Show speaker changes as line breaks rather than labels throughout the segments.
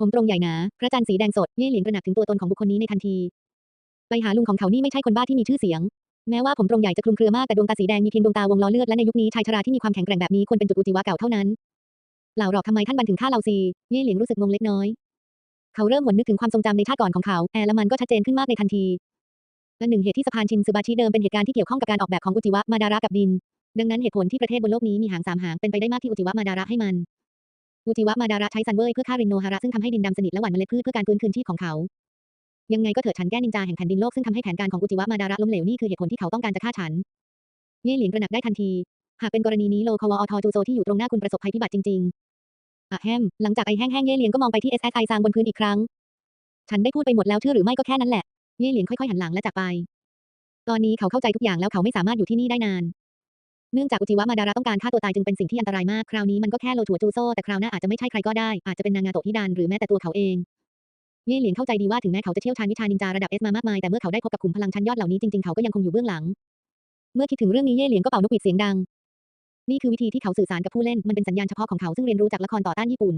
ผมตรงใหญ่หนา พระจันทร์สีแดงสด เย่เหลียงตระหนักถึงตัวตนของบุคคลนี้ในทันที ไปหาลุงของเขานี่ไม่ใช่คนบ้าที่มีชื่อเสียง แม้ว่าผมตรงใหญ่จะคลุมเครือมากแต่ดวงตาสีแดงมีเพียงดวงตาวงล้อเลือดและในยุคนี้ชายชราที่มีความแข็งแกร่งแบบนี้ควรเป็นจุดอุจิวะเก่าเท่านั้นเปล่าหรอกทำไมท่านบันถึงฆ่าเราซีเย่เหลียงรู้สึกงงเล็กน้อย เขาเริ่มหวนนึกถึงความทรงจำในชาติก่อนของเขา แอละมันก็ชัดเจนขึ้นมากในทันทีและหนึ่งเหตุที่สะพานชินซึบาชิเดิมเป็นเหตุการณ์ที่เกี่ยวข้องกับการออกแบบของอุจิวะมาดาระกับดิน ดังนั้นเหตุผลที่ประเทศบนโลกนี้มีหางสามหางเป็นไปได้มากที่อุจิวะมาดาระให้มัน อุจิวะมาดาระใช้ซันเวยเพื่อฆ่ารินโนฮาระซึ่งทำให้ดินดำสนิทและหว่านเมล็ดพืชเพื่อการฟื้นคืนชีพของเขา ยังไงก็เถิดฉันแก้นินจาแห่งแผ่นดินโลกซึ่งทำให้แผนการของอุจิวะมาดาระล้มเหลวนี่คือเหตุผลที่เขาต้องการจะฆ่าฉัน เย่เหลียงตระหนักได้ทันที หากเป็นกรณีนี้โลคาวอทจูโซที่อยู่ตรงหน้าคุณประสบภัยพิบัติจริงๆอะแฮมหลังจากไอแห้งๆเย่เหลียงก็มองไปที่ SSI ซางบนพื้นอีกครั้ง ฉันได้พูดไปหมดแล้วเชื่อหรือไม่ก็แค่นั้นแหละ เย่เหลียงค่อยๆหันหลังและจากไป ตอนนี้เขาเข้าใจทุกอย่างแล้วเขาไม่สามารถอยู่ที่นี่ได้นาน เนื่องจากอุจิวะมาดาระต้องการฆ่าตัวตายจึงเป็นสิ่งที่อันตรายมาก คราวนี้มันก็แค่โลถัวจูโซแต่คราวหน้าอาจจะไม่ใช่ใครก็ได้ อาจจะเป็นนางาโตะฮิดันหรือแม้แต่ตัวเขาเองเย่เหลียงเข้าใจดีว่าถึงแม้เขาจะเชี่ยวชาญวิชานินจาระดับเอสมามากมายแต่เมื่อเขาได้พบกับขุมพลังชั้นยอดเหล่านี้จริงๆเขาก็ยังคงอยู่เบื้องหลัง เมื่อคิดถึงเรื่องนี้เย่เหลียงก็เป่านกหวีดเสียงดัง นี่คือวิธีที่เขาสื่อสารกับผู้เล่นมันเป็นสัญญาณเฉพาะของเขาซึ่งเรียนรู้จากละครต่อต้านญี่ปุ่น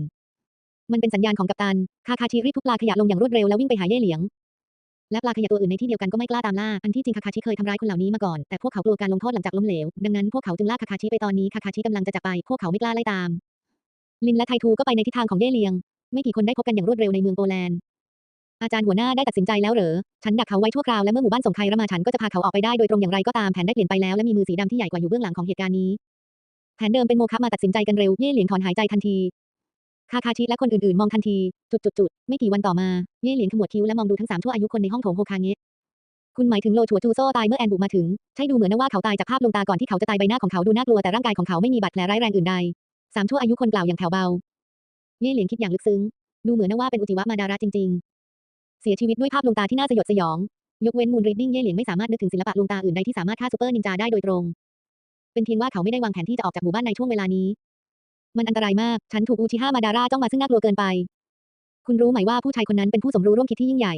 มันเป็นสัญญาณของกัปตันคาคาชิรีบทุบปลาขยะลงอย่างรวดเร็วแล้ววิ่งไปหาเย่เหลียง และปลาขยะตัวอื่นในที่เดียวกันก็ไม่กล้าตามล่า อันที่จริงคาคาชิเคยทำร้ายคนเหล่านี้มาก่อน แต่พวกเขากลัวการลงโทษหลังจากล้มเหลว ดังนั้นพวกเขาจึงลากคาคาชิไปตอนนี้คาคาชิกำลังจะจากไป พวกเขาไม่กล้าไล่ตาม ลินและไททูก็ไปในทิศทางของเย่เลียง ไม่กี่คนได้พบกันอย่างรวดเร็วในเมืองโปแลนด์ อาจารย์หัวหน้าได้ตัดสินใจแล้วเหรอ ฉันดักเขาไว้ชั่วคราวและเมื่อหมู่บ้านส่งใครมาฉันก็จะพาเขาออกไปได้โดยตรงอย่างไรก็ตามแผนได้เปลี่ยนไปแล้วและมีมือสีดำที่ใหญ่กว่าอยู่เบื้องหลังของเหตุการณ์นี้ แผนเดิมเป็นโมฆะมาตัดสินใจกันเร็วเย่เหลียงถอนหายใจทันที คาคาชิและคนอื่นๆ มองทันที จุดจุดจุดไม่กี่วันต่อมา เย่เหลียงขมวดคิ้วและมองดูทั้งสามชั่วอายุคนในห้องโถงโฮคาเงะคุณหมายถึงโลชัวจูโซตายเมื่อแอนบุมาถึง ใช่ดูเหมือนนะว่าเขาตายจากภาพลวงตาก่อนที่เขาจะตายใบหน้าของเขาดูน่ากลัวแต่ร่างกายของเขาไม่มีบาดแผลร้ายแรงอื่นใดสามชั่วอายุคนกล่าวอย่างแผ่วเบา เย่เหลียงคิดอย่างลึกซึ้ง ดูเหมือนนะว่าเป็นอุจิวะมาดาระจริง ๆ เสียชีวิตด้วยภาพลวงตาที่น่าสยดสยอง ยกเว้นมูนรีดดิ้งเย่เหลียงไม่สามารถนึกถึงศิลปะลวงตาอื่นใดที่สามารถฆ่าซูเปอร์นินจาได้โดยตรง เป็นเพียงว่าเขาไม่ได้วางแผนที่จะออกจากหมู่บ้านในช่วงเวลานี้ มันอันตรายมาก ฉันถูกอูชิฮามาดาร่าจ้องมาซึ่งน่ากลัวเกินไป คุณรู้ไหมว่าผู้ชายคนนั้นเป็นผู้สมรู้ร่วมคิดที่ยิ่งใหญ่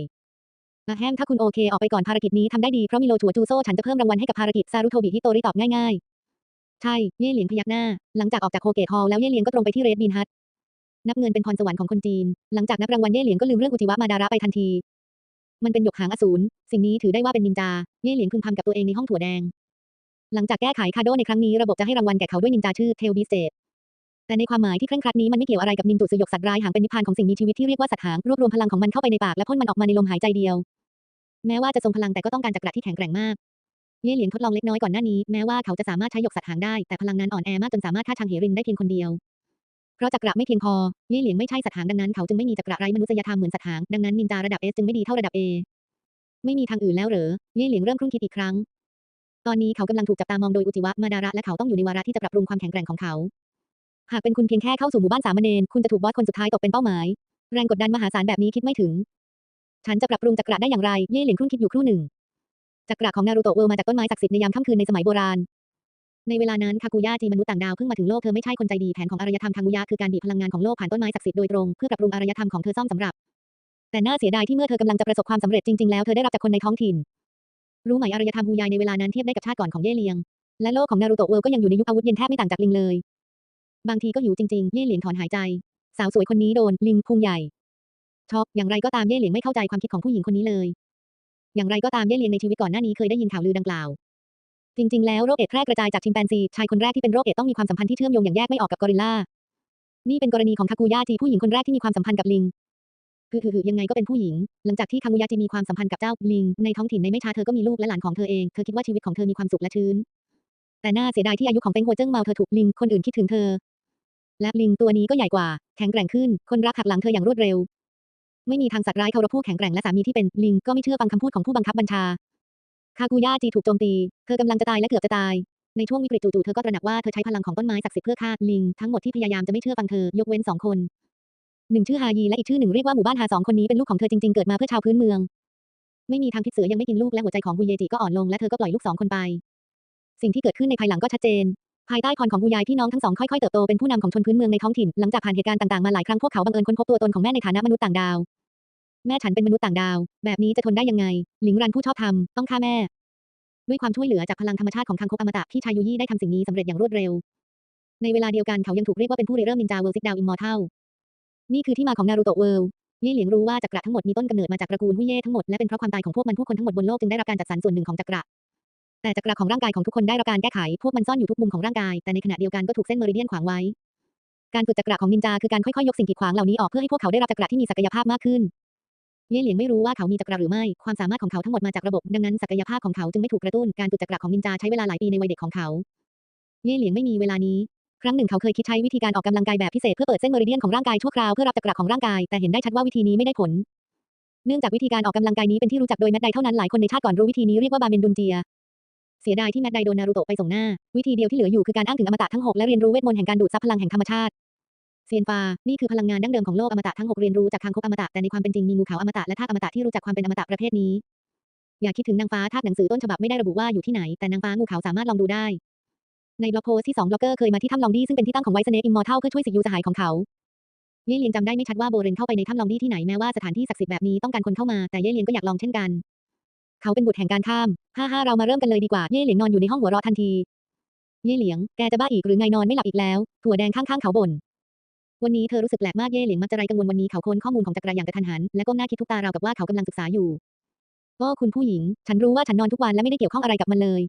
นะแฮมถ้าคุณโอเคออกไปก่อนภารกิจนี้ทำได้ดีเพราะมีโลชัวจูโซฉันจะเพิ่มรางวัลให้กับภารกิจซารุโทบิฮิโตริตอบง่ายๆ ใช่ เย่เหลียงพยักหน้า หลังจากออกจากโคเกตฮอลแล้วเย่เหลียงก็ตรงไปที่เรดบินฮัทนับเงินเป็นพรสวรรค์ของคนจีน หลังจากนับรางวัลเย่เหลียงก็ลืมเรื่องอุจิวะมาดาระไปทันที มันเป็นหยกหางอสูร สิ่งนี้ถือได้ว่าเป็นนินจา เย่เหลียงพึมพำกับตัวเองในห้องถั่วแดง หลังจากแก้ไขคาโดในครั้งนี้ระบบจะให้รางวัลแก่เขาด้วยนินจาชื่อเทลบิเซต แต่ในความหมายที่เคร่งครัดนี้มันไม่เกี่ยวอะไรกับนินตุสยกสัตว์ร้ายหางเป็นนิพพานของสิ่งมีชีวิตที่เรียกว่าสัตว์หางรวบรวมพลังของมันเข้าไปในปากและพ่นมันออกมาในลมหายใจเดียว แม้ว่าจะทรงพลังแต่ก็ต้องการจักระที่แข็งแกร่งมากเย่เหลียงทดลองเล็กน้อยก่อนหน้านี้แม้ว่าเขาจะสามารถใช้หยกสัตว์หางได้แต่พลังนั้นอ่อนแอมากจนสามารถฆ่าชางเหรินได้เพียงคนเดียวเพราะจักระไม่เพียงพอเย่เหลียงไม่ใช่สัตว์หางดังนั้นเขาจึงไม่มีจักระไร้มนุษยธรรมเหมือนสัตว์หางดังนั้นนินจาระดับเอสจึงไม่ดีเท่าระดับเอไม่มีทางอื่นแล้วเหรอเย่เหลียงเริ่มครุ่นคิดอีกครั้ง ตอนนี้เขากำลังถูกจับตามองโดยอุจิวะมาดาระและเขาต้องอยู่ในวาระที่จะปรับปรุงความแข็งแกร่งของเขา หากเป็นคุณเพียงแค่เข้าสู่หมู่บ้านสามเณรคุณจะถูกบอสคนสุดท้ายตกเป็นเป้าหมาย แรงกดดันมหาศาลแบบนี้คิดไม่ถึง ฉันจะปรับปรุงจักระได้อย่างไร เย่เหลียงครุ่นคิดอยู่ครู่หนึ่ง จักระของนารูโตะเวิลด์มาจากต้นไม้ศักดิ์สิทธิ์ในยามค่ำคืนในสมัยโบราณ ในเวลานั้นคากุย่าจีมนุษย์ต่างดาวเพิ่งมาถึงโลกเธอไม่ใช่คนใจดีแผนของอารยธรรมคากุย่าคือการบีบพลังงานของโลกผ่านต้นไม้ศักดิ์สิทธิ์โดยตรงเพื่อปรับปรุงอารยธรรมของเธอซ่อมสำหรับ แต่น่าเสียดายที่เมื่อเธอกำลังจะประสบความสำเร็จจริงๆแล้วเธอได้รับจากคนในท้องถิ่น รู้ไหมอารยธรรมฮูยายในเวลานั้นเทียบได้กับชาติก่อนของเย่เลียงและโลกของนารูโตะเวิลด์ก็ยังอยู่ในยุคอาวุธเย็นแทบไม่ต่างจากลิงเลย บางทีก็หิวจริงๆ เย่เหลียงถอนหายใจ สาวสวยคนนี้โดนลิงพุงใหญ่ช็อกอย่างไรก็ตามเย่เหลียงไม่เข้าใจความคิดของผู้หญิงคนนี้เลย อย่างไรก็ตามเย่เหลียงในชีวิตก่อนหน้านี้เคยได้ยินข่าวลือดังกล่าว จริง ๆ แล้วโรคเอดส์แพร่กระจายจากชิมแปนซีชายคนแรกที่เป็นโรคเอดส์ต้องมีความสัมพันธ์ที่เชื่อมโยงอย่างแยกไม่ออกกับกอริลลา นี่เป็นกรณีของคากุย่าจีผู้หญิงคนแรกที่มีความสัมพันธ์กับลิงคือคือยังไงก็เป็นผู้หญิง หลังจากที่คากุย่าจีมีความสัมพันธ์กับเจ้าลิง ในท้องถิ่นในไม่ช้าเธอก็มีลูกและหลานของเธอเอง เธอคิดว่าชีวิตของเธอมีความสุขและชื้น แต่น่าเสียดายที่อายุของเฟงหัวเจิ้งเมาเธอถูกลิงคนอื่นคิดถึงเธอ และลิงตัวนี้ก็ใหญ่กว่า แข็งแกร่งขึ้น คนรักหักหลังเธออย่างรวดเร็ว ไม่มีทางสัตว์ร้ายเคารพผู้แข็งแกร่งและสามีที่เป็นลิงก็ไม่เชื่อฟังคำพูดของผู้บังคับบัญชา คากุย่าจีถูกโจมตี เธอกำลังจะตายและเกือบจะตาย ในช่วงวิกฤตจู่ๆเธอก็ตระหนักว่าเธอใช้พลังของต้นไม้ศักดิ์สิทธิ์เพื่อฆ่าลิงทั้งหมดที่พยายามจะไม่เชื่อฟังเธอยกเว้นสองคนหนึ่งชื่อฮายีและอีกชื่อหนึ่งเรียกว่าหมู่บ้านฮาสองคนนี้เป็นลูกของเธอจริงๆเกิดมาเพื่อชาวพื้นเมือง ไม่มีทางพิษเสือยังไม่กินลูกและหัวใจของฮุเยจิก็อ่อนลงและเธอก็ปล่อยลูกสองคนไป สิ่งที่เกิดขึ้นในภายหลังก็ชัดเจน ภายใต้พรของฮุยายพี่น้องทั้งสองค่อยๆเติบโตเป็นผู้นำของชนพื้นเมืองในท้องถิ่นหลังจากผ่านเหตุการณ์ต่างๆมาหลายครั้งพวกเขาบังเอิญค้นพบตัวตนของแม่ในฐานะมนุษย์ต่างดาว แม่ฉันเป็นมนุษย์ต่างดาว แบบนี้จะทนได้ยังไง หลิงรันผู้ชอบธรรมต้องฆ่าแม่ ด้วยความช่วยเหลือจากพลังธรรมชาติของคังคกอมตะพี่ชายยูยี่ได้ทำสิ่งนี้สำเร็จอย่างรวดเร็ว ในเวลาเดียวกันเขายังถูกเรียกว่าเป็นผู้ริเริ่มนินจาเวิลด์ซิกดาวอิมมอร์เทลนี่คือที่มาของนารูโตะเวิลด์เย่เหลียงรู้ว่าจักระทั้งหมดมีต้นกำเนิดมาจากตระกูลฮุยเย่ทั้งหมดและเป็นเพราะความตายของพวกมันผู้คนทั้งหมดบนโลกจึงได้รับการจัดสรรส่วนหนึ่งของจักระ แต่จักระของร่างกายของทุกคนได้รับการแก้ไข พวกมันซ่อนอยู่ทุกมุมของร่างกาย แต่ในขณะเดียวกันก็ถูกเส้นเมริเดียนขวางไว้ การฝึกจักระของนินจาคือการค่อยๆยกสิ่งกีดขวางเหล่านี้ออกเพื่อให้พวกเขาได้รับจักระที่มีศักยภาพมากขึ้น เย่เหลียงไม่รู้ว่าเขามีจักระหรือไม่ ความสามารถของเขาทั้งหมดมาจากระบบ ดังนั้นศักยภาพของเขาจึงไม่ถูกกระตุ้น การฝึกจักระของนินจาใช้เวลาหลายปีในวัยเด็กของเขา เย่เหลียงไม่มีเวลานี้ ครั้งหนึ่งเขาเคยคิดใช้วิธีการออกกำลังกายแบบพิเศษเพื่อเปิดเส้นเมริเดียนของร่างกายชั่วคราวเพื่อรับจักระของร่างกาย แต่เห็นได้ชัดว่าวิธีนี้ไม่ได้ผลเนื่องจากวิธีการออกกำลังกายนี้เป็นที่รู้จักโดยแมดไดเท่านั้นหลายคนในชาติก่อนรู้วิธีนี้เรียกว่าบาเมนดุนเจีย เสียดายที่แมดไดโดนนารูโตะไปส่งหน้า วิธีเดียวที่เหลืออยู่คือการอ้างถึงอมตะทั้งหกและเรียนรู้เวทมนต์แห่งการดูดซับพลังแห่งธรรมชาติเซียนฟา นี่คือพลังงานดั้งเดิมของโลกอมตะทั้งหกเรียนรู้จากคางคกอมตะแต่ในความเป็นจริงมีงูขาวอมตะและธาตุอมตะที่รู้จักความเป็นอมตะประเภทนี้ อย่าคิดถึงนางฟ้าธาตุหนังสือต้นฉบับไม่ได้ระบุว่าอยู่ที่ไหนแต่นางฟ้างูขาวสามารถลองดูได้ ในบล็อกโพสที่สองบล็อกเกอร์เคยมาที่ถ้ำลองดี้ซึ่งเป็นที่ตั้งของไวซ์เนกอิมมอร์ทัลเพื่อช่วยสิทธิยูสหายของเขา เย่เลียงจำได้ไม่ชัดว่าโบเรนเข้าไปในถ้ำลองดี้ที่ไหนแม้ว่าสถานที่ศักดิ์สิทธิ์แบบนี้ต้องการคนเข้ามาแต่เย่เลียงก็อยากลองเช่นกัน เขาเป็นบุตรแห่งการข้ามฮ่าฮ่าเรามาเริ่มกันเลยดีกว่า เย่เหลียงนอนอยู่ในห้องหัวเราะทันที เย่เหลียง แกจะบ้าอีกหรือไงนอนไม่หลับอีกแล้ว ถั่วแดงข้างๆเขาบ่น วันนี้เธอรู้สึกแปลกมากเย่เหลียงมักจะไรกังวลวันนี้เขาค้นข้อมูลของจักรยานอย่างกระทันหัน และก้มหน้าคิดทุกตาราวกับว่าเขากำลังศึกษาอยู่โอ้คุณผู้หญิง ฉันรู้ว่าฉันนอนทุกวันและไม่ได้เกี่ยวข้องอะไรกับมันเลย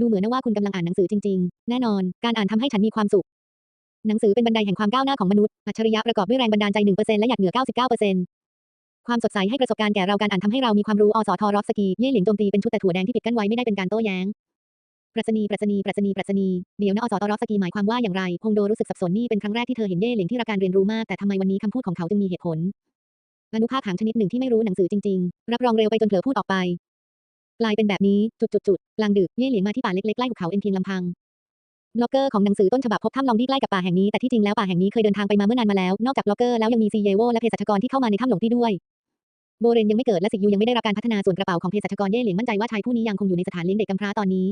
ดูเหมือนว่าคุณกำลังอ่านหนังสือจริงๆ แน่นอน การอ่านทำให้ฉันมีความสุข หนังสือเป็นบันไดแห่งความก้าวหน้าของมนุษย์ อัจฉริยะประกอบด้วยแรงบันดาลใจ 1%และหยัดเหนือ99% ความสดใสให้ประสบการณ์แก่เราการอ่านทำให้เรามีความรู้อสทรอฟสกีเย่เหลียงโจมตีเป็นชุดแต่ถั่วแดงที่ปิดกั้นไว้ไม่ได้เป็นการโต้แย้งปรัชนีปรัชนีปรัชนีปรัชนีเดี๋ยวนะอสตรอฟสกีหมายความว่าอย่างไรพงโดรู้สึกสับสนนี่เป็นครั้งแรกที่เธอเห็นเย่เหลียงที่รักการเรียนรู้มากแต่ทำไมวันนี้คำพูดของเขาจึงมีเหตุผลอนุภาคหางชนิดหนึ่งที่ไม่รู้หนังสือจริงๆ รับรองเร็วไปจนเผลอพูดออกไปกลายเป็นแบบนี้จุดจุดจุดกลางดึกเย่เหลียงมาที่ป่าเล็กๆใกล้หุบเขาเอ็นเพียงลำพังบล็อกเกอร์ของหนังสือต้นฉบับพบถ้ำลองที่ใกล้กับป่าแห่งนี้แต่ที่จริงแล้วป่าแห่งนี้เคยเดินทางไปมาเมื่อนานมาแล้วนอกจากบล็อกเกอร์แล้วยังมีซีเยโวและเภสัชกรที่เข้ามาในถ้ำหลงที่ด้วย โบเรนยังไม่เกิดและสิกยูยังไม่ได้รับการพัฒนาส่วนกระเป๋าของเภสัชกรเย่เหลียงมั่นใจว่าชายผู้นี้ยังคงอยู่ในสถานเลี้ยงเด็กกำพร้าตอนนี้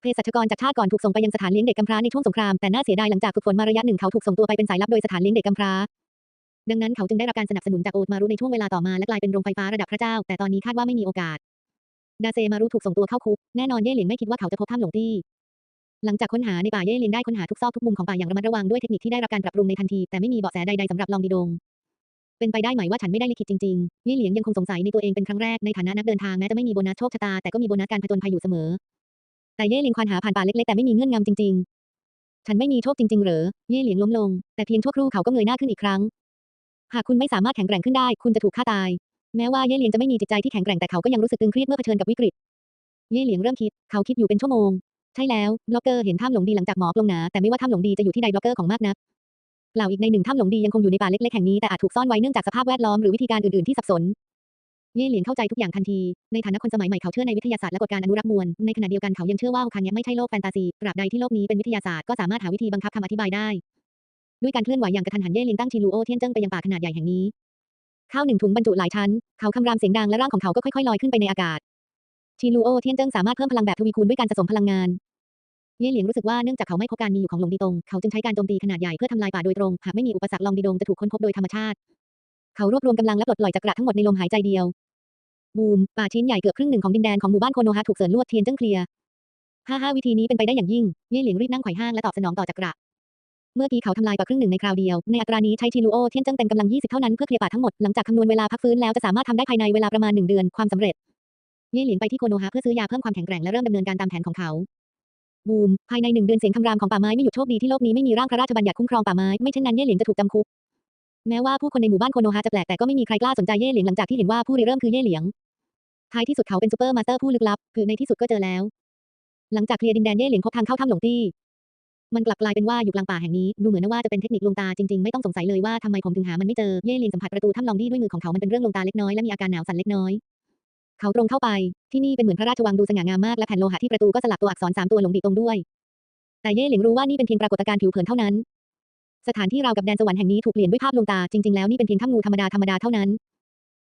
เภสัชกรจากชาติก่อนถูกส่งไปยังสถานเลี้ยงเด็กกำพร้าในช่วงสงครามแต่น่าเสียดายหลังจากฝึกฝนมาระยะหนึ่งเขาถูกส่งตัวไปเป็นสายลับโดยสถานเลี้ยงเด็กกำพร้าดังนั้นเขาจึงได้รับการสนับสนุนจากโอตมารุในช่วงเวลาต่อมาและกลายเป็นโรงไฟฟ้าระดับพระเจ้า แต่ตอนนี้คาดว่าไม่มีโอกาสดาเซมารุถูกส่งตัวเข้าคุกแน่นอนเย่เหลียงไม่คิดว่าเขาจะพบถ้ำหลงตี้หลังจากค้นหาในป่าเย่หลียงได้ค้นหาทุกซอกทุกมุมของป่าอย่างระมัดระวังด้วยเทคนิคที่ได้รับการปรับปรุงในทันทีแต่ไม่มีเบาะแสใดๆสำหรับลองดีดง เป็นไปได้ไหมว่าฉันไม่ได้ลิขิตจริงๆเย่เหลียงยังคงสงสัยในตัวเองเป็นครั้งแรกในฐานะนักเดินทางแม้จะไม่มีโบนัสโชคชะตาแต่ก็มีโบนัสการผจญภัยอยู่เสมอ แต่เย่เหลียงควานหาผ่านป่าเล็กๆแต่ไม่มีเงื่อนงำจริง ๆ ฉันไม่มีโชคจริง ๆ เหรอ เย่เหลียงล้มลง แต่เพียงชั่วครู่เขาก็เงยหน้าขึ้นอีกครั้ง หากคุณไม่สามารถแข็งแกร่งขึ้นได้ คุณจะถูกฆ่าตาย แม้ว่าเย่เหลียงจะไม่มีจิตใจที่แข็งแกร่งแต่เขาก็ยังรู้สึกตึงเครียดเมื่อเผชิญกับวิกฤต เย่เหลียงเริ่มคิด เขาคิดอยู่เป็นชั่วโมง ใช่แล้ว บล็อกเกอร์เห็นถ้ำหลงดีหลังจากหมอกลงหนาแต่ไม่ว่าถ้ำหลงดีจะอยู่ที่ใดบล็อกเกอร์ของมากนัก กล่าอีกในหนึ่งถ้ำหลงดียังคงอยู่ในป่าเล็กๆแห่งนี้แต่อาจถูกซ่อนไว้เนื่องจากสภาพแวดล้อมหรือวิธีการอื่นๆที่สับสน เย่เหลียงเข้าใจทุกอย่างทันที ในฐานะคนสมัยใหม่เขาเชื่อในวิทยาศาสตร์และกฎการอนุรักษ์มวล ในขณะเดียวกันเขายังเชื่อว่าฮุคันยะไม่ใช่โลกแฟนตาซีตราบใดที่โลกนี้เป็นวิทยาศาสตร์ก็สามารถหาวิธีบังคับคำอธิบายได้ ด้วยการเคลื่อนไหวอย่างกระทันหันเย่เหลียงตั้งชิลูโอเทียนเจิ้งไปยังป่าขนาดใหญ่แห่งนี้ข้าวหนึ่งถุงบรรจุหลายชั้น เขาคำรามเสียงดังและร่างของเขาก็ค่อยๆลอยขึ้นไปในอากาศชิลูโอเทียนเจิ้งสามารถเพิ่มพลังแบบทวีคูณด้วยการสะสมพลังงาน เย่เหลียงรู้สึกว่าเนื่องจากเขาไม่พบการมีอยู่ของหลงดีตง เขาจึงใช้การโจมตีขนาดใหญ่เพื่อทำลายป่าโดยตรง หากไม่มีอุปสรรคลองดีดงจะถูกค้นพบโดยธรรมชาติ เขารวบรวมกำลังและปลดปล่อยจักระทั้งหมดในลมหายใจเดียว บูม ป่าชิ้นใหญ่เกือบครึ่งหนึ่งของดินแดนของหมู่บ้านโคโนฮะถูกเสริญลวดเทียนจิ้งเคลียร์ห้าห้าวิธีนี้เป็นไปได้อย่างยิ่ง เย่เหลียงรีบนั่งไขว่ห้างและตอบสนองต่อจักระ เมื่อกี้เขาทำลายกว่าครึ่งหนึ่งในคราวเดียว ในอัตรานี้ใช้ชิลูโอเทียนจิ้งเต็มกำลัง 20 เท่านั้นเพื่อเคลียร์ป่าทั้งหมด หลังจากคำนวณเวลาพักฟื้นแล้วจะสามารถทำได้ภายในเวลาประมาณ1เดือน ความสำเร็จ เย่เหลียงไปที่โคโนฮะเพื่อซื้อยาเพิ่มความแข็งแกร่งและเริ่มดำเนินการตามแผนของเขา บูม ภายในหนึ่งเดือนเสียงคำรามของป่าไม้ไม่หยุดโชคดีที่โลกนี้ไม่มีร่างพระราชบัญญัติคุ้มครองป่าไม้ไม่เช่นนั้นเย่เหลียงจะถูกจำคุก แม้ว่าผู้คนในหมู่บ้านโคโนฮะจะแปลกแต่ก็ไม่มีใครกล้าสนใจเย่เหลียงหลังจากที่เห็นว่าผู้ริเริ่มคือเย่เหลียง ท้ายที่สุดเขาเป็นซูเปอร์มาสเตอร์ผู้ลึกลับ คือในที่สุดก็เจอแล้ว หลังจากเคลียร์ดินแดนเย่เหลียงพบทางเข้าถ้ำหลงตี้ มันกลับกลายเป็นว่าอยู่กลางป่าแห่งนี้ ดูเหมือนว่าจะเป็นเทคนิคลวงตาจริงๆ ไม่ต้องสงสัยเลยว่าทำไมผมถึงหามันไม่เจอ เย่เหลียงสัมผัสประตูถ้ำลงดี้ด้วยมือของเขามันเป็นเรื่องลวงตาเล็กน้อยและมีอาการหนาวสั่นเล็กน้อย เขาตรงเข้าไป ที่นี่เป็นเหมือนพระราชวังดูสง่างามมากและแผ่นโลหะที่ประตูก็สลักตัวอักษรสามตัวหลงดีตรงด้วย แต่เย่เหลียงรู้ว่านี่เป็นเพียงปรากฏการณ์ผิวเผินเท่านั้น สถานที่ราวกับแดนสวรรค์แห่งนี้ถูกเปลี่ยนด้วยภาพลวงตาจริงๆแล้วนี่เป็นเพียงถ้ำงูธรรมดาธรรมดาเท่านั้น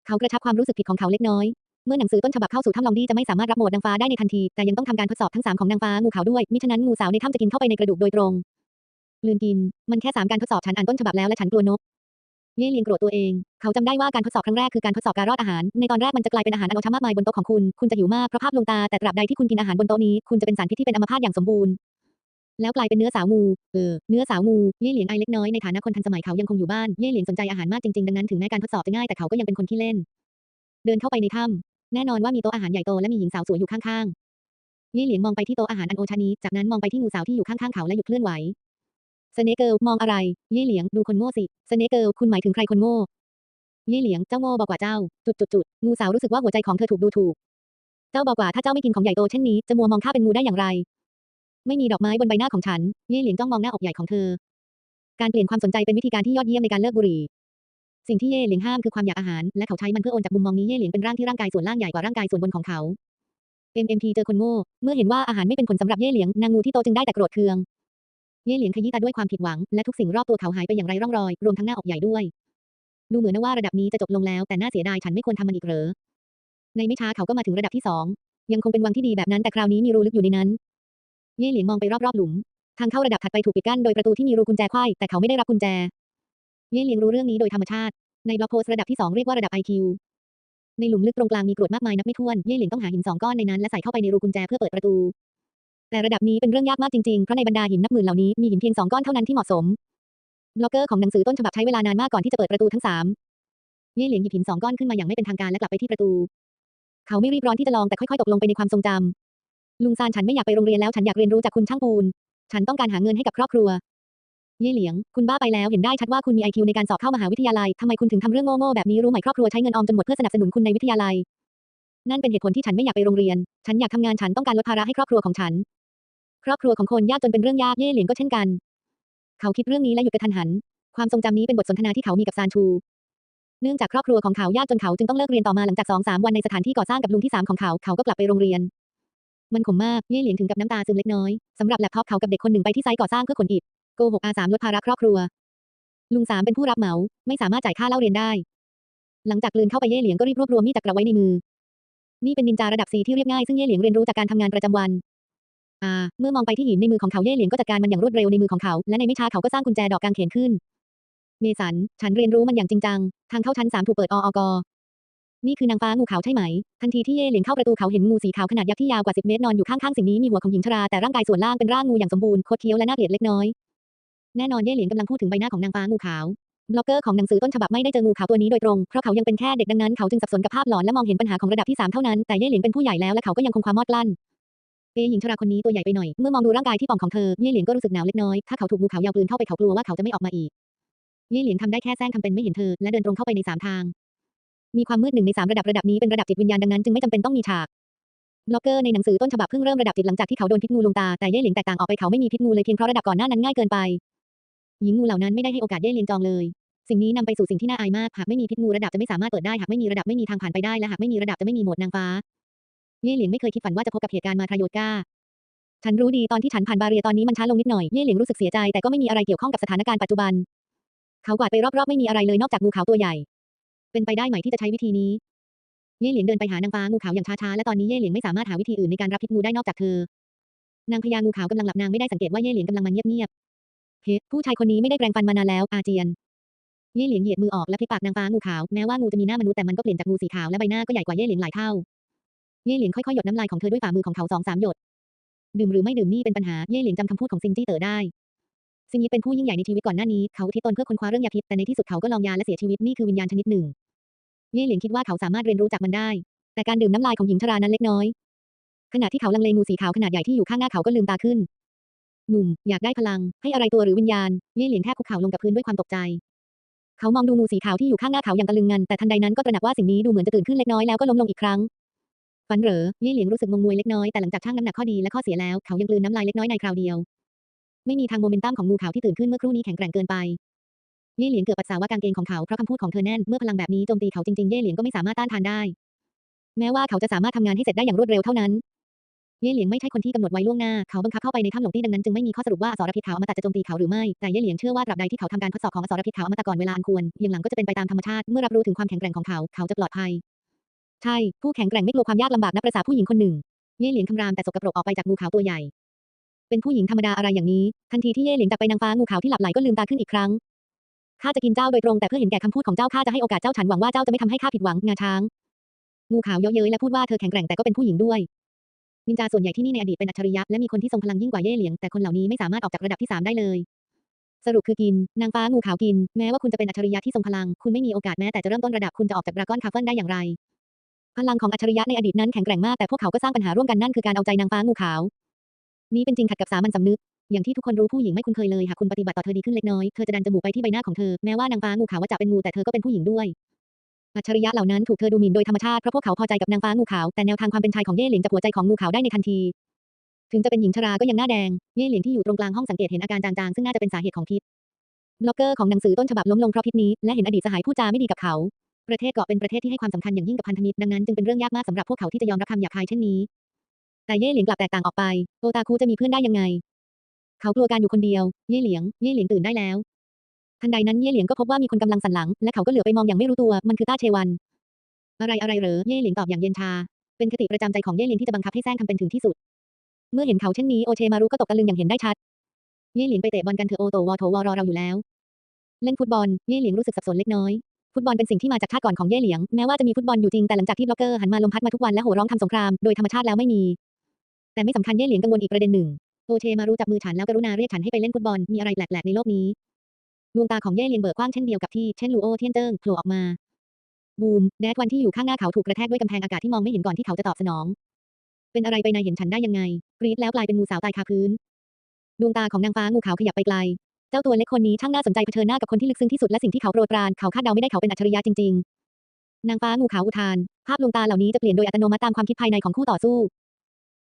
เขากระชับความรู้สึกผิดของเขาเล็กน้อยเมื่อหนังสือต้นฉบับเข้าสู่ถ้ำลองดีจะไม่สามารถรับโหมดนางฟ้าได้ในทันที แต่ยังต้องทำการทดสอบทั้งสามของนางฟ้างูขาวด้วยมิฉะนั้นงูสาวในถ้ำจะกินเข้าไปในกระดูกโดยตรงลืมกิน มันแค่สามการทดสอบฉันอ่านต้นฉบับแล้วและฉันกลัวนก เย่เลียงโกรธตัวเอง เขาจำได้ว่าการทดสอบครั้งแรกคือการทดสอบการรอดอาหาร ในตอนแรกมันจะกลายเป็นอาหารอันเอาชะมากมายบนโต๊ะของคุณ คุณจะหิวมากเพราะภาพลวงตา แต่ตราบใดที่คุณกินอาหารบนโต๊ะนี้ คุณจะเป็นสารพิษที่เป็นอัมพาตอย่างสมบูรณ์ แล้วกลายเป็นเนื้อสาวงู เออ เนื้อสาวงู เย่เหลียงไอเล็กน้อยในฐานะคนทันสมัยเขายังคงอยู่บ้าน เย่เหลียงสนใจอาหารมากจริงๆ ดังนั้นถึงแม้การทดสอบจะง่ายแต่เขาก็ยังเป็นคนขี้เล่น เดินเข้าไปในถ้ำแน่นอนว่ามีโต๊ะอาหารใหญ่โตและมีหญิงสาวสวยอยู่ข้างๆ เย่เหลียงมองไปที่โต๊ะอาหารอันโอชานี้ จากนั้นมองไปที่งูสาวที่อยู่ข้างๆเขาและหยุดเคลื่อนไหว สเนเกิลมองอะไรเย่เหลียงดูคนโง่สิ สเนเกิลคุณหมายถึงใครคนโง่เย่เหลียงเจ้าโง่บอกว่าเจ้า จุดจุดจุดงูสาวรู้สึกว่าหัวใจของเธอถูกดูถูก เจ้าบอกว่าถ้าเจ้าไม่กินของใหญ่โตเช่นนี้จะมัวมองข้าเป็นงูได้อย่างไร ไม่มีดอกไม้บนใบหน้าของฉันเย่เหลียงจ้องมองหน้าอกใหญ่ของเธอ การเปลี่ยนความสนใจเป็นวิธีการที่ยอดเยี่ยมในการเลิกบุหรี่ สิ่งที่เย่เหลียงห้ามคือความอยากอาหาร และเขาใช้มันเพื่อโอนจากมุมมองนี้เย่เหลียงเป็นร่างที่ร่างกายส่วนล่างใหญ่กว่าร่างกายส่วนบนของเขา MMT เจอคนโง่ เมื่อเห็นว่าอาหารไม่เป็นผลสำหรับเย่เหลียง นางงูที่โตจึงได้แต่โกรธเคือง เย่เหลียงขยี้ตาด้วยความผิดหวัง และทุกสิ่งรอบตัวเขาหายไปอย่างไร้ร่องรอย รวมทั้งหน้าอกใหญ่ด้วย ดูเหมือนว่าระดับนี้จะจบลงแล้ว แต่น่าเสียดายฉันไม่ควรทำมันอีกเหรอ ในไม่ช้าเขาก็มาถึงระดับที่สอง ยังคงเป็นวังที่ดีแบบนั้น แต่คราวนี้มีรูลึกอยู่ในนั้น เย่เหลียงมองไปรอบๆหลุม ทางเข้าระดับถัดไปถูกปิดกั้นโดยประตูที่มีรูกุญแจไขว้แต่เขาไม่ได้รับกุญแจ เย่เหลียงรู้เรื่องนี้โดยธรรมชาติ ในบล็อกโพสระดับที่สองเรียกว่าระดับ IQ ในหลุมลึกตรงกลางมีกรวดมากมายนับไม่ถ้วน เย่เหลียงต้องหาหินสองก้อนในนั้นและใส่เข้าไปในรูกุญแจเพื่อเปิดประตู แต่ระดับนี้เป็นเรื่องยากมากจริงๆ เพราะในบรรดาหินนับหมื่นเหล่านี้มีหินเพียงสองก้อนเท่านั้นที่เหมาะสมบล็อกเกอร์ของหนังสือต้นฉบับใช้เวลานานมากก่อนที่จะเปิดประตูทั้งสามเย่เหลียงหยิบหินสองก้อนขึ้นมาอย่างไม่เป็นทางการและกลับไปที่ประตู เขาไม่รีบร้อนที่จะลองแต่ค่อยๆตกลงไปในความทรงจำลุงซานฉันไม่อยากไปโรงเรียนแล้วฉันอยากเรียนรู้จากคุณช่างปูน ฉันต้องการหาเงินให้กับครอบครัว เย่เหลียง คุณบ้าไปแล้วเห็นได้ชัดว่าคุณมี IQ ในการสอบเข้ามหาวิทยาลัยทำไมคุณถึงทำเรื่องโง่ๆแบบนี้รู้ไหมครอบครัวใช้เงินออมจนหมดเพื่อสนับสนุนคุณในวิทยาลัยนั่นเป็นเหตุผลที่ฉันไม่อยากไปโรงเรียน ฉันอยากทำงาน ฉันต้องการลดภาระให้ครอบครัวของฉัน ครอบครัวของคนยากจนเป็นเรื่องยากเย่เหลียงก็เช่นกัน เขาคิดเรื่องนี้และหยุดกระทันหัน ความทรงจำนี้เป็นบทสนทนาที่เขามีกับซานชู เนื่องจากครอบครัวของเขายากจนเขาจึงต้องเลิกเรียนต่อมาหลังจากสองสามวันในสถานที่ก่อสร้างกับลุงที่สามของเขาเขาก็กลับไปโรงเรียน มันขมมากเย่เหลียงถึงกับน้ำตาซึมเล็กน้อยสำหรับแล็ปท็อปเขากับเด็กคนหนึ่งไปที่ไซต์ก่อสร้างเพื่อขนอิฐโกหกอาสามลดภาระครอบครัว ลุงสามเป็นผู้รับเหมาไม่สามารถจ่ายค่าเล่าเรียนได้ หลังจากลืนเข้าไปเย่เหลียงก็รีบรวบรวมมีดจักรไว้ในมือ นี่เป็นนินจาระดับสีที่เรียบง่ายซึ่งเย่เหลียงเรียนรู้จากการทำงานประจำวัน อาเมื่อมองไปที่หินในมือของเขาเย่เหลียงก็จัดการมันอย่างรวดเร็วในมือของเขา และในไม่ช้าเขาก็สร้างกุญแจดอกกางเขนขึ้น เมสัน ฉันเรียนรู้มันอย่างจริงจัง ทางเข้าชั้นสามถูกเปิดออกนี่คือนางฟ้างูขาวใช่ไหม ทันทีที่เย่เหลียงเข้าประตูเขาเห็นงูสีขาวขนาดยักษ์ที่ยาวกว่า10เมตรนอนอยู่ข้างๆสิ่งนี้มีหัวของหญิงชราแต่ร่างกายส่วนล่างเป็นร่างงูอย่างสมบูรณ์คดเคี้ยวและน่าเกลียดเล็กน้อย แน่นอนเย่เหลียงกำลังพูดถึงใบหน้าของนางฟ้างูขาวบล็อกเกอร์ของหนังสือต้นฉบับไม่ได้เจองูขาวตัวนี้โดยตรง เพราะเขายังเป็นแค่เด็กดังนั้นเขาจึงสับสนกับภาพหลอนและมองเห็นปัญหาของระดับที่สามเท่านั้น แต่เย่เหลียงเป็นผู้ใหญ่แล้วและเขาก็ยังคงความมอดกลั้น เอหญิงชราคนนี้ตัวใหญ่ไปหน่อย เมื่อมองดูร่างกายที่ป่องของเธอ เย่เหลียงก็รู้สึกหนาวเล็กน้อย ถ้าเขาถูกงูขาวยาวกลืนเข้าไปเขากลัวว่าเขาจะไม่ออกมาอีก เย่เหลียงทำได้แค่แซงทำเป็นไม่เห็นเธอ และเดินตรงเข้าไปในสามทาง มีความมืดหนึ่งในสามระดับระดับนี้เป็นระดับจิตวิญญาณดังนั้นจึงไม่จำเป็นต้องมีฉาก บล็อกเกอร์ในหนังสือต้นฉบับเพิ่งเริ่มระดับจิตหลังจากที่เขาโดนพิษงูลงตา แต่เย่เหลียงแตกต่างออกไปเขาไม่มีพิษงูเลยเพียงเพราะระดับก่อนหน้านั้นง่ายเกินไป หญิงงูเหล่านั้นไม่ได้ให้โอกาสเย่เหลียงจองเลย สิ่งนี้นำไปสู่สิ่งที่น่าอายมาก หากไม่มีพิษงูระดับจะไม่สามารถเปิดได้ หากไม่มีระดับไม่มีทางผ่านไปได้ และหากไม่มีระดับจะไม่มีโหมดนางฟ้า เย่เหลียงไม่เคยคิดฝันว่าจะพบกับเหตุการณ์มาทรายดก้าฉันรู้ดีตอนที่ฉันผ่านบาเรียตอนนี้มันช้าลงนิดหน่อย เย่เหลียงรู้สึกเสียใจแต่ก็ไม่มีอะไรเกี่ยวข้องกับสถานการณ์ปัจจุบัน เขากวาดไปรอบๆไม่มีอะไรเลยนอกจากงูขาวตัวใหญ่ เป็นไปได้ไหมที่จะใช้วิธีนี้ เย่เหลียงเดินไปหานางฟ้างูขาวอย่างช้าๆและตอนนี้เย่เหลียงไม่สามารถหาวิธีอื่นในการรับพิษงูได้นอกจากเธอ นางพญางูขาวกำลังหลับนางไม่ได้สังเกตว่าเย่เหลียงกำลังมันเงียบๆเฮ้ผู้ชายคนนี้ไม่ได้แปรงฟันมานานแล้ว อาเจียน เย่เหลียงเหยียดมือออกและพลิกปากนางฟ้างูขาวแม้ว่างูจะมีหน้ามนุษย์แต่มันก็เปลี่ยนจากงูสีขาวและใบหน้าก็ใหญ่กว่าเย่เหลียงหลายเท่า เย่เหลียงค่อยๆหยดน้ำลายของเธอด้วยฝ่ามือของเขาสองสามหยด ดื่มหรือไม่ดื่มนี่เป็นปัญหา เย่เหลียงจำคำพูดของซินจี้เต๋อได้ซินยีเป็นผู้ยิ่งใหญ่ในชีวิตก่อนหน้านี้เขาที่ตนเพื่อค้นคว้าเรื่องยาพิษแต่ในที่สุดเขาก็ลองยาและเสียชีวิตนี่คือวิญญาณชนิดหนึ่ง เย่เหลียงคิดว่าเขาสามารถเรียนรู้จากมันได้ แต่การดื่มน้ำลายของหญิงชรานั้นเล็กน้อย ขณะที่เขาลังเลงูสีขาวขนาดใหญ่ที่อยู่ข้างหน้าเขาก็ลืมตาขึ้น หนุ่มอยากได้พลัง ให้อะไรตัวหรือวิญญาณ เย่เหลียงแทบคุกเข่าลงกับพื้นด้วยความตกใจ เขามองดูงูสีขาวที่อยู่ข้างหน้าเขาอย่างตะลึงงันแต่ทันใดนั้นก็ตระหนักว่าสิ่งนี้ดูเหมือนจะตื่นขึ้นเล็กน้อยแล้วก็ล้มลงอีกครั้ง ฝันเหรอเย่เหลียงรู้สึกงงงวยเล็กน้อยแต่หลังจากชั่งน้ำหนักข้อดีและข้อเสียแล้วเขายังกลืนน้ำลายเล็กน้อยในคราวเดียว ไม่มีทางโมเมนตัมของงูขาวที่ตื่นขึ้นเมื่อครู่นี้แข็งแกร่งเกินไปเย่เหลียงเกือบปัสสาวะกางเกงของเขาเพราะคำพูดของเธอแน่นเมื่อพลังแบบนี้โจมตีเขาจริงๆเย่เหลียงก็ไม่สามารถต้านทานได้ แม้ว่าเขาจะสามารถทำงานให้เสร็จได้อย่างรวดเร็วเท่านั้น เย่เหลียงไม่ใช่คนที่กำหนดไว้ล่วงหน้า เขาบังคับเข้าไปในถ้ำหลงตี้ดังนั้นจึงไม่มีข้อสรุปว่าอสรพิษขาวอมตะจะโจมตีเขาหรือไม่แต่เย่เหลียงเชื่อว่าตราบใดที่เขาทำการทดสอบของอสรพิษขาวอมตะก่อนเวลาอันควรเพียงหลังก็จะเป็นไปตามธรรมชาติเมื่อรับรู้ถึงความแข็งแกร่งของเขาเขาจะปลอดภัย ใช่ ผู้แข็งแกร่งไม่กลัวความยากลำบากนับประสาผู้หญิงคนหนึ่ง เย่เหลียงคำรามแต่สกปรกออกไปจากงูขาวตัวใหญ่ เป็นผู้หญิงธรรมดาอะไรอย่างนี้ ทันทีที่เย่เหลียงจากไปนางฟ้างูขาวที่หลับไหลก็ลืมตาขึ้นอีกครั้ง ข้าจะกินเจ้าโดยตรงแต่เพื่อเห็นแก่คำพูดของเจ้าข้าจะให้โอกาสเจ้าฉันหวังว่าเจ้าจะไม่ทำให้ข้าผิดหวังงาช้าง งูขาวเย้ยๆและพูดว่าเธอแข็งแกร่งแต่ก็เป็นผู้หญิงด้วย นินจาส่วนใหญ่ที่นี่ในอดีตเป็นอัจฉริยะและมีคนที่ทรงพลังยิ่งกว่าเย่เหลียงแต่คนเหล่านี้ไม่สามารถออกจากระดับที่สามได้เลย สรุปคือกิน นางฟ้างูขาวกิน แม้ว่าคุณจะเป็นอัจฉริยะที่ทรงพลัง คุณไม่มีโอกาสแม้แต่จะเริ่มต้นระดับคุณจะออกจากดราก้อนคาเฟิลได้อย่างไร พลังของอัจฉริยะในอดีตนั้นแข็งแกร่งมากแต่พวกเขาก็สร้างปัญหาร่วมกันนั่นคือการเอาใจนางฟ้างูขาว นี้เป็นจริงขัดกับสามัญสำนึกอย่างที่ทุกคนรู้ผู้หญิงไม่คุ้นเคยเลยหากคุณปฏิบัติต่อเธอดีขึ้นเล็กน้อยเธอจะดันจมูกไปที่ใบหน้าของเธอแม้ว่านางฟ้างูขาวว่าจะเป็นงูแต่เธอก็เป็นผู้หญิงด้วยอัจฉริยะเหล่านั้นถูกเธอดูหมิ่นโดยธรรมชาติเพราะพวกเขาพอใจกับนางฟ้างูขาวแต่แนวทางความเป็นชายของเย่เหลียงจับหัวใจของงูขาวได้ในทันที ถึงจะเป็นหญิงชราก็ยังหน้าแดงเย่เหลียงที่อยู่ตรงกลางห้องสังเกตเห็นอาการจางๆซึ่งน่าจะเป็นสาเหตุของพิษบล็อกเกอร์ของหนังสือต้นฉบับล้มลงเพราะพิษนี้และเห็นอดีตสหายผู้จาไม่ดีกับเขา ประเทศเกาะเป็นประเทศที่ให้ความสำคัญอย่างยิ่งกับพันธมิตรดังนั้นจึงเป็นเรื่องยากมากสำหรับพวกเขาที่จะยอมรับคำหยาบคายเช่นนี้ แต่เย่เหลียงกลับแตกต่างออกไป โอตาคุจะมีเพื่อนได้ยังไง เขากลัวการอยู่คนเดียว เย่เหลียง เย่เหลียงตื่นได้แล้ว ทันใดนั้นเย่เหลียงก็พบว่ามีคนกำลังสั่นหลัง และเขาก็เหลือไปมองอย่างไม่รู้ตัว มันคือต้าเชวัน อะไรอะไรเหรอ เย่เหลียงตอบอย่างเย็นชา เป็นคติประจำใจของเย่เหลียงที่จะบังคับให้แซงทำเป็นถึงที่สุด เมื่อเห็นเขาเช่นนี้โอเชมารุก็ตกตะลึงอย่างเห็นได้ชัด เย่เหลียงไปเตะบอลกันเถอะโอโตวอโถวอรอเราอยู่แล้ว เล่นฟุตบอล เย่เหลียงรู้สึกสับสนเล็กน้อย ฟุตบอลเป็นสิ่งที่มาจากชาติก่อนของเย่เหลียง แม้ว่าจะมีฟุตบอลอยู่จริงแต่หลังจากที่บล็อกเกอร์หันมาลมพัดมาทุกวันและโห่ร้องทำสงครามโดยธรรมชาติแล้วไม่มี แต่ไม่สำคัญเย่เหลียงกังวลอีกประเด็นหนึ่งโอเชมารู้จับมือฉันแล้วกรุณาเรียกฉันให้ไปเล่นฟุตบอลมีอะไรแปลกๆในโลกนี้ดวงตาของเย่เลียนเบิกกว้างเช่นเดียวกับที่เช่นลูโอเทียนเจิ้งโผล่ออกมาบูมแดดวันที่อยู่ข้างหน้าเขาถูกกระแทกด้วยกำแพงอากาศที่มองไม่เห็นก่อนที่เขาจะตอบสนอง เป็นอะไรไปนายเห็นฉันได้ยังไงกรีดแล้วกลายเป็นงูสาวตายคาพื้น ดวงตาของนางฟ้างูขาวขยับไปไกล เจ้าตัวเล็กคนนี้ช่างน่าสนใจเผชิญหน้ากับคนที่ลึกซึ้งที่สุดและสิ่งที่เขาโปรดปรานเขาคาดเดาไม่ได้เขาเป็นอัจฉริยะจริง ๆ นางฟ้างูขาวอุทาน ภาพดวงตาเหล่านี้จะเปลี่ยนโดยอัตโนมัติตามความคิดภายในของคู่ต่อสู้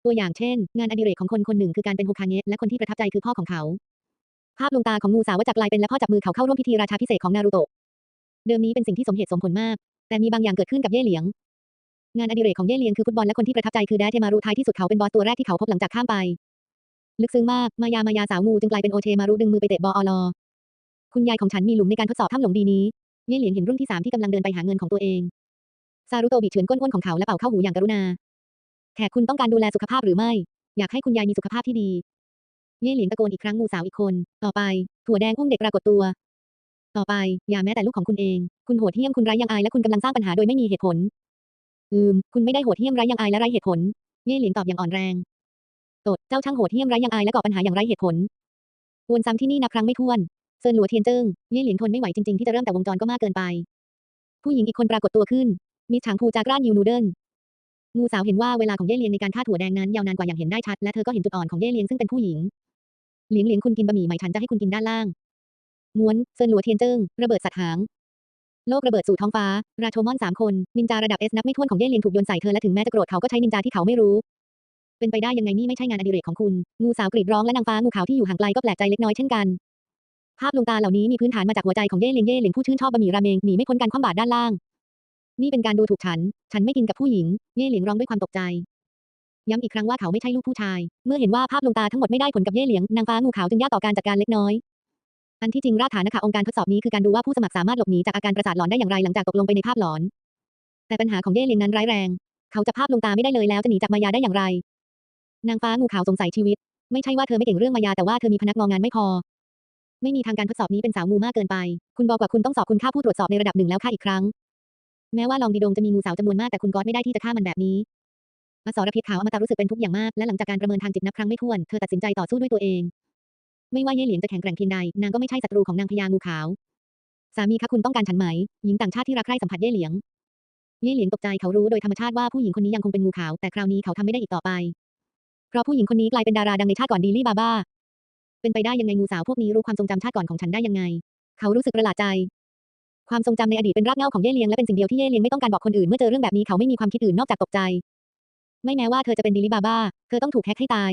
ตัวอย่างเช่น งานอดิเรกของคนคนหนึ่งคือการเป็นโฮคาเงะและคนที่ประทับใจคือพ่อของเขา ภาพดวงตาของงูสาวว่าจะกลายเป็นและพ่อจับมือเขาเข้าร่วมพิธีราชาพิเศษของนารูโตะเดิมนี้เป็นสิ่งที่สมเหตุสมผลมาก แต่มีบางอย่างเกิดขึ้นกับเย่เหลียง งานอดิเรกของเย่เหลียงคือฟุตบอลและคนที่ประทับใจคือแดเทมารุท้ายที่สุดเขาเป็นบอสตัวแรกที่เขาพบหลังจากข้ามไป ลึกซึ้งมาก มายามายาสาวงูจึงกลายเป็นโอเชมารุดึงมือไปเตะบอลอลอคุณยายของฉันมีหลุมในการทดสอบถ้ำหลงดีนี้ เย่เหลียงเห็นรุ่นที่สามที่กำลังเดินไปหาเงินของตัวเอง ซารุโตบิเฉือนก้นๆของเขาและเป่าเข้าหูอย่างกรุณา แขกคุณต้องการดูแลสุขภาพหรือไม่ อยากให้คุณยายมีสุขภาพที่ดี เย่เหลียงตะโกนอีกครั้งงูสาวอีกคน ต่อไป ถั่วแดงอุ้มเด็กปรากฏตัว ต่อไป อย่าแม้แต่ลูกของคุณเอง คุณโหดเหี้ยมคุณไร้ยังอายและคุณกำลังสร้างปัญหาโดยไม่มีเหตุผล อืม คุณไม่ได้โหดเหี้ยมไร้ยังอายและไร้เหตุผล เย่เหลียงตอบอย่างอ่อนแรง ตด เจ้าช่างโหดเหี้ยมไร้ยังอายและก่อปัญหาอย่างไร้เหตุผล วนซ้ำที่นี่นับครั้งไม่ถ้วน เซินหลัวเทียนเจิ้งเย่เหลียงทนไม่ไหวจริงๆที่จะเริ่มแต่วงจรก็มากเกินไป ผู้หญิงอีกคนปรากฏตัวขึ้น มีฉางภูจากร้านยูนูเดิลงูสาวเห็นว่าเวลาของเย่เลียงในการฆ่าถั่วแดงนั้นยาวนานกว่าอย่างเห็นได้ชัด และเธอก็เห็นจุดอ่อนของเย่เลียงซึ่งเป็นผู้หญิงเหลียงเหลียงคุณกินบะหมี่ไหมฉันจะให้คุณกินด้านล่าง ม้วนเซินหลัวเทียนเจิ้งระเบิดสัตว์หาง โลกระเบิดสู่ท้องฟ้า ราโชมอนสามคน นินจาระดับเอสนับไม่ถ้วนของเย่เลียงถูกโยนใส่เธอและถึงแม้จะโกรธเขาก็ใช้นินจาที่เขาไม่รู้ เป็นไปได้ยังไงนี่ไม่ใช่งานอดิเรกของคุณ งูสาวกรีดร้องและนางฟ้างูขาวที่อยู่ห่างไกลก็แปลกใจเล็กน้อยเช่นกัน ภาพลวงตาเหล่านี้มีพื้นฐานมาจากหัวใจของเย่เลียงเย่เลียงผู้ชื่นชอบบะหมี่ราเมงหนีไม่พ้นการคว่ำบาตรด้านล่าง นี่เป็นการดูถูกฉัน ฉันไม่กินกับผู้หญิง เย่เหลียงร้องด้วยความตกใจ ย้ำอีกครั้งว่าเขาไม่ใช่ลูกผู้ชาย เมื่อเห็นว่าภาพลวงตาทั้งหมดไม่ได้ผลกับเย่เหลียง นางฟ้างูขาวจึงยากต่อการจัดการเล็กน้อย อันที่จริงรากฐานนะคะองค์การทดสอบนี้คือการดูว่าผู้สมัครสามารถหลบหนีจากอาการประสาทหลอนได้อย่างไรหลังจากตกลงไปในภาพหลอน แต่ปัญหาของเย่เหลียงนั้นร้ายแรง เขาจะภาพลวงตาไม่ได้เลยแล้วจะหนีจากมายาได้อย่างไร นางฟ้างูขาวสงสัยชีวิต ไม่ใช่ว่าเธอไม่เก่งเรื่องมายาแต่ว่าเธอมีพนักงานงานไม่พอ ไม่มีทางการทดสอบนี้เป็นสาวงูมากเกินไป คุณบอกว่าคุณต้องสอบคุณค่าผู้ตรวจสอบในระดับหนึ่งแล้วค่าอีกครั้ง แม้ว่าลองดีดงจะมีงูสาวจำนวนมากแต่คุณก๊อตไม่ได้ที่จะฆ่ามันแบบนี้อสรพิษขาวอมตะรู้สึกเป็นทุกอย่างมาก และหลังจากการประเมินทางจิตนับครั้งไม่ถ้วนเธอตัดสินใจต่อสู้ด้วยตัวเอง ไม่ว่าเย่เหลียงจะแข็งแกร่งเพียงใดนางก็ไม่ใช่ศัตรูของนางพญางูขาว สามีคะคุณต้องการฉันไหม หญิงต่างชาติที่รักใคร่สัมผัสเย่เหลียงเย่เหลียงตกใจเขารู้โดยธรรมชาติว่าผู้หญิงคนนี้ยังคงเป็นงูขาวแต่คราวนี้เขาทำไม่ได้อีกต่อไป เพราะผู้หญิงคนนี้กลายเป็นดาราดังในชาติก่อนดีลี่บาบ้า เป็นไปได้ยังไงงูสาวพวกนี้รู้ความทรงจำชาติก่อนของฉันได้ยังไง เขารู้สึกประหลาดใจ ความทรงจำในอดีตเป็นรากเหง้าของเย่เลียงและเป็นสิ่งเดียวที่เย่เลียงไม่ต้องการบอกคนอื่นเมื่อเจอเรื่องแบบนี้เขาไม่มีความคิดอื่นนอกจากตกใจ ไม่แม้ว่าเธอจะเป็นดิลิบาบ้า เธอต้องถูกแฮกให้ตาย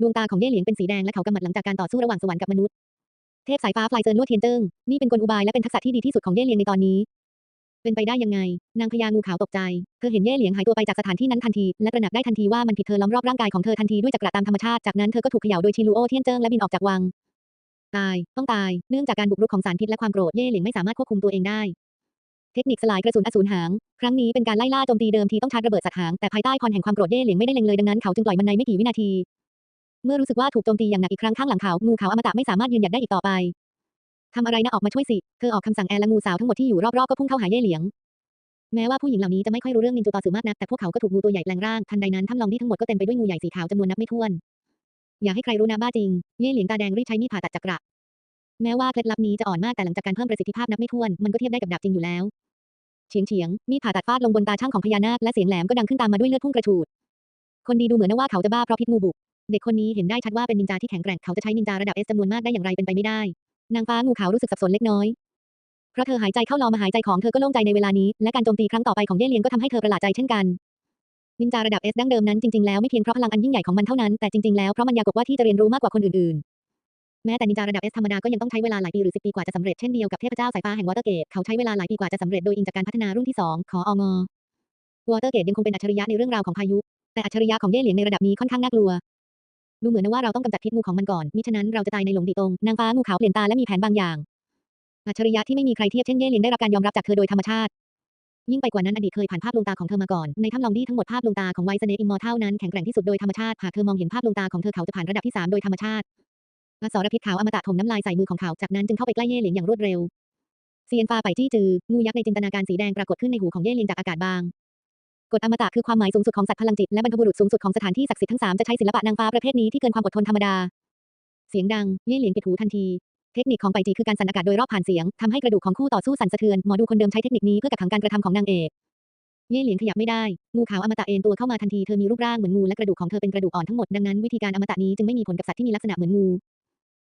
ดวงตาของเย่เลียงเป็นสีแดงและเขากำมัดหลังจากการต่อสู้ระหว่างสวรรค์กับมนุษย์ เทพสายฟ้าฟลายเซินลวดเทียนเจิ้งนี่เป็นกลอุบายและเป็นทักษะที่ดีที่สุดของเย่เลียงในตอนนี้ เป็นไปได้ยังไง นางพญางูขาวตกใจ เธอเห็นเย่เหลียงหายตัวไปจากสถานที่นั้นทันที และตระหนักได้ทันทีว่ามันผิดเธอล้อมรอบร่างกายของเธอทันทีด้วยจักระตามธรรมชาติ จากนั้นเธอก็ถูกเขย่าโดยชิลูโอเทียนเจิ้งและบินออกจากวัง ตาย ต้องตาย เนื่องจากการบุกรุกของสารพิษและความโกรธเย่เหลียงไม่สามารถควบคุมตัวเองได้ เทคนิคสลายกระสุนอสูรหาง ครั้งนี้เป็นการไล่ล่าโจมตีเดิมทีต้องชาร์จระเบิดสัตว์หาง แต่ภายใต้พรแห่งความโกรธเย่เหลียงไม่ได้เล็งเลยดังนั้นเขาจึงปล่อยมันในไม่กี่วินาที เมื่อรู้สึกว่าถูกโจมตีอย่างหนักอีกครั้งข้างหลังเขางูขาวอมตะไม่สามารถยืนหยัดได้อีกต่อไป ทำอะไรนะออกมาช่วยสิ เธอออกคำสั่งแอร์และงูสาวทั้งหมดที่อยู่รอบๆก็พุ่งเข้าหาเย่เหลียง แม้ว่าผู้หญิงเหล่านี้จะไม่ค่อยรู้เรื่องนินจูตอสือมากนักแต่พวกเขาก็ถูกงูตัวใหญ่แปลงร่างทันใดนั้นถ้ำลองที่ทั้งหมดก็เต็มไปด้วยงูใหญ่สีขาวจำนวนนับไม่ถ้วน อย่าให้ใครรู้นะบ้าจริง เย่เหลียงตาแดงรีบใช้มีดผ่าตัดจักระ แม้ว่าเคล็ดลับนี้จะอ่อนมากแต่หลังจากการเพิ่มประสิทธิภาพนับไม่ถ้วนมันก็เทียบได้กับดาบจริงอยู่แล้ว เฉียงเฉียงมีดผ่าตัดฟาดลงบนตาช่างของพญานาคและเสียงแหลมก็ดังขึ้นตามมาด้วยเลือดพุ่งกระฉูด คนดีดูเหมือนว่าเขาจะบ้าเพราะพิษงูบุกเด็กคนนี้เห็นได้ชัดว่าเป็นนินจาที่แข็งแกร่งเขาจะใช้นินจาระดับเอสจำนวนมากได้อย่างไรเป็นไปไม่ได้ นางฟ้างูขาวรู้สึกสับสนเล็กน้อยเพราะเธอหายใจเข้าลอมาหายใจของเธอก็โล่งใจในเวลานี้ และการโจมตีครั้งต่อไปของเย่เลียงก็ทำให้เธอประหลาดใจเช่นกันนินจาระดับเอสดั้งเดิมนั้นจริงๆแล้วไม่เพียงเพราะพลังอันยิ่งใหญ่ของมันเท่านั้นแต่จริงๆแล้วเพราะมันยากกว่าที่จะเรียนรู้มากกว่าคนอื่นๆ แม้แต่นินจาระดับเอสธรรมดาก็ยังต้องใช้เวลาหลายปีหรือสิบปีกว่าจะสำเร็จเช่นเดียวกับเทพเจ้าสายฟ้าแห่งวอเตอร์เกตเขาใช้เวลาหลายปีกว่าจะสำเร็จโดยอิงจากการพัฒนารุ่นที่สองขอองวอเตอร์เกตยังคงเป็นอัจฉริยะในเรื่องราวของพายุ แต่อัจฉริยะของเย่เหลียงในระดับนี้ค่อนข้างน่ากลัว ดูเหมือนว่าเราต้องกำจัดพิษงูของมันก่อน มิฉะนั้นเราจะตายในหลงดีตรง นางฟ้างูขาวเปลี่ยนตาและมีแผนบางอย่าง อัจฉริยะที่ไม่มีใครเทียบเช่นเย่เหลียงได้รับการยอมรับจากเธอโดยธรรมชาติ ยิ่งไปกว่านั้นอดีตเคยผ่านภาพลวงตาของเธอมาก่อน ในถ้ำลองดีทั้งหมดภาพลวงตาของไวซ์เนอิมมอร์ทัลนั้นแข็งแกร่งที่สุดโดยธรรมชาติ หากเธอมองเห็นภาพลวงตาของเธอเขาจะผ่านระดับที่สามโดยธรรมชาติอสรพิษขาวอมตะถมน้ำลายใส่มือของเขา จากนั้นจึงเข้าไปใกล้เย่เหลียงอย่างรวดเร็วเซียนฟ้าไปจี้จือ งูยักษ์ในจินตนาการสีแดงปรากฏขึ้นในหูของเย่หลียงจากอากาศบาง กฎอมตะคือความหมายสูงสุดของสัตว์พลังจิตและบรรพบุรุษสูงสุดของสถานที่ศักดิ์สิทธิ์ทั้งสามจะใช้ศิลปะนางฟ้าประเภทนี้ที่เกินความอดทนธรรมดา เสียงดังเย่เหลียงปิดหูทันที เทคนิคของไปจีคือการสั่นอากาศโดยรอบผ่านเสียงทำให้กระดูกของคู่ต่อสู้สั่นสะเทือนหมอดูคนเดิมใช้เทคนิคนี้เพื่อกักขังการกระทำของนางเอกเย่เหลียงขยับไม่ได้ งูขาวอมตะเอ็นตัวเข้ามาทันที เธอมีรูปร่างเหมือนงูและกระดูกของเธอเป็นกระดูกอ่อนทั้งหมด ดังนั้นวิธีการอมตะนี้จึงไม่มีผลกับสัตว์ที่มีลักษณะเหมือนงู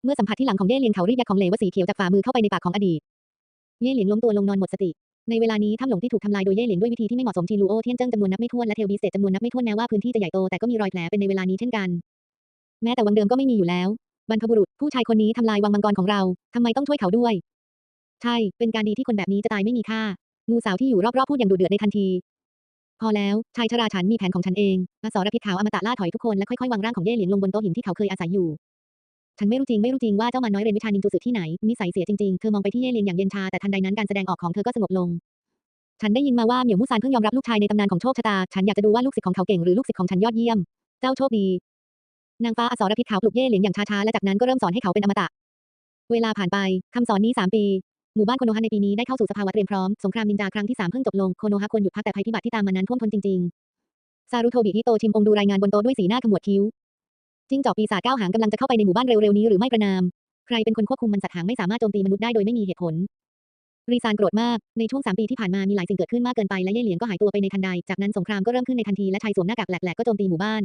เมื่อสัมผัสที่หลังของเย่เหลียงเขารีบยัดของเหลวสีเขียวจากฝ่ามือเข้าไปในปากของอดีต เย่เหลียงล้มตัวลงนอนหมดสติ ในเวลานี้ถ้ำหลงที่ถูกทำลายโดยเย่เหลียงด้วยวิธีที่ไม่เหมาะสมจีลูโอเทียนเจิ้งจำนวนนับไม่ถ้วนและเทลบีเศษจำนวนนับไม่ถ้วนแม้ว่าพื้นที่จะใหญ่โตแต่ก็มีรอยแผลเป็นในเวลานี้เช่นกัน แม้แต่วังเดิมก็ไม่มีอยู่แล้ว บรรพบุรุษผู้ชายคนนี้ทำลายวังมังกรของเราทำไมต้องช่วยเขาด้วย ใช่ เป็นการดีที่คนแบบนี้จะตายไม่มีค่า งูสาวที่อยู่รอบๆพูดอย่างดุเดือดในทันที พอแล้วชายชราฉันมีแผนของฉันเองอสรพิษขาวอมตะล่าถอยทุกคนและค่อยๆวางร่างของเย่เหลียงลงบนโต๊ะหินที่เขาเคยอาศัยอยู่ ฉันไม่รู้จริงไม่รู้จริงว่าเจ้ามันน้อยเรียนวิชานินจูสึที่ไหน นิสัยเสียจริงๆ เธอมองไปที่เย่เลียงอย่างเย็นชา แต่ทันใดนั้นการแสดงออกของเธอก็สงบลง ฉันได้ยินมาว่าเหมียวมุซานเพิ่งยอมรับลูกชายในตำนานของโชคชะตา ฉันอยากจะดูว่าลูกศิษย์ของเขาเก่งหรือลูกศิษย์ของฉันยอดเยี่ยม เจ้าโชคดี นางฟ้าอสรพิษขาวปลุกเย่เลียงอย่างช้าๆ และจากนั้นก็เริ่มสอนให้เขาเป็นอมตะ เวลาผ่านไปคำสอนนี้ 3 ปี หมู่บ้านโคโนฮะในปีนี้ได้เข้าสู่สภาวะเตรียมพร้อม สงครามนินจาครั้งที่3เพิ่งจบลง โคโนฮะควรหยุดพักแต่ภัยพิบัติที่ตามมานั้นท่วมท้นจริงๆ ซารุโทบิฮิโตชิมองดูรายงานบนโต๊ะด้วยสีหน้าขมวดคิ้ว จิ้งจอกปีศาจก้าวหางกำลังจะเข้าไปในหมู่บ้านเร็วๆนี้หรือไม่ประนาม ใครเป็นคนควบคุมมันสัตว์หางไม่สามารถโจมตีมนุษย์ได้โดยไม่มีเหตุผล รีซานโกรธมาก ในช่วง3ปีที่ผ่านมามีหลายสิ่งเกิดขึ้นมากเกินไปและเย่เหลียงก็หายตัวไปในทันใด จากนั้นสงครามก็เริ่มขึ้นในทันทีและชายสวมหน้ากากแหลกๆก็โจมตีหมู่บ้าน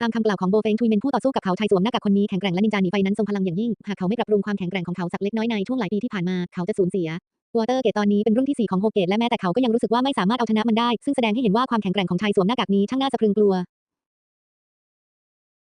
ตามคำกล่าวของโบเฟงทุยเมนผู้ต่อสู้กับเขาชายสวมหน้ากากคนนี้แข็งแกร่งและนินจาหนีไฟนั้นทรงพลังอย่างยิ่ง หากเขาไม่ปรับปรุงความแข็งแกร่งของเขาสักเล็กน้อยในช่วงหลายปีที่ผ่านมาเขาจะสูญเสียวอเตอร์เกตตอนนี้เป็นรุ่นที่ 4 ของโฮเกตและแม้แต่เขาก็ยังรู้สึกว่าไม่สามารถเอาชนะมันได้ ซึ่งแสดงให้เห็นว่าความแข็งแกร่งของชายสวมหน้ากากนี้ช่างน่าสะพรึงกลัว